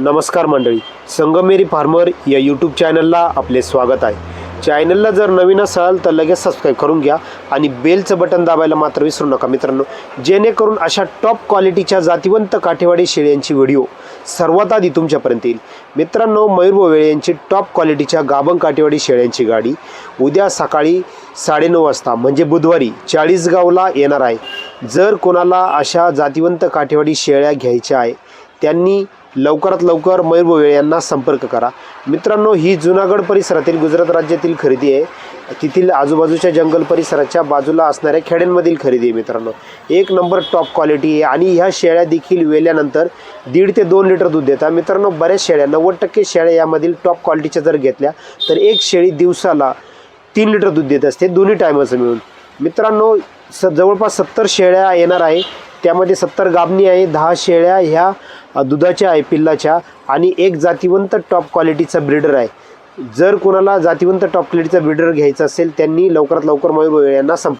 नमस्कार मंडळी संगमेरी फार्मर या यूट्यूब चॅनलला आपले स्वागत आहे. चॅनलला जर नवीन असाल तर लगेच सबस्क्राईब करून घ्या आणि बेलचं बटन दाबायला मात्र विसरू नका मित्रांनो. जेणेकरून अशा टॉप क्वालिटीच्या जातिवंत काठेवाडी शेळ्यांची व्हिडिओ सर्वात आधी तुमच्यापर्यंत येईल. मित्रांनो मयूर बोवेळे यांची टॉप क्वालिटीच्या गाभण काठेवाडी शेळ्यांची गाडी उद्या सकाळी साडेनऊ वाजता म्हणजे बुधवारी चाळीसगावला येणार आहे. जर कोणाला अशा जातिवंत काठेवाडी शेळ्या घ्यायच्या आहे त्यांनी लवकरात लवकर मयूर भोवे यांना संपर्क करा. मित्रांनो ही जुनागड परिसरातील गुजरात राज्यातील खरेदी आहे. तेथील आजूबाजूच्या जंगल परिसराच्या बाजूला असणाऱ्या खेड्यांमधील खरेदी आहे मित्रांनो. एक नंबर टॉप क्वालिटी आहे आणि ह्या शेळ्या देखील वेल्यानंतर दीड ते दोन लिटर दूध देतात. मित्रांनो बऱ्याच शेळ्या नव्वद टक्के शेळ्या यामधील टॉप क्वालिटीच्या जर घेतल्या तर एक शेळी दिवसाला तीन लिटर दूध देत असते दोन्ही टायमाचं मिळून. मित्रांनो स जवळपास सत्तर शेळ्या येणार आहे. त्यामध्ये सत्तर गाबणी आहे दहा शेळ्या ह्या दुधाच्या आहे पिल्लाच्या. आणि एक जातिवंत टॉप क्वालिटीचा ब्रीडर आहे. जर कोणाला जातिवंत टॉप क्वालिटीचा ब्रीडर घ्यायचा असेल त्यांनी लवकरात लवकर मयूर यांना संप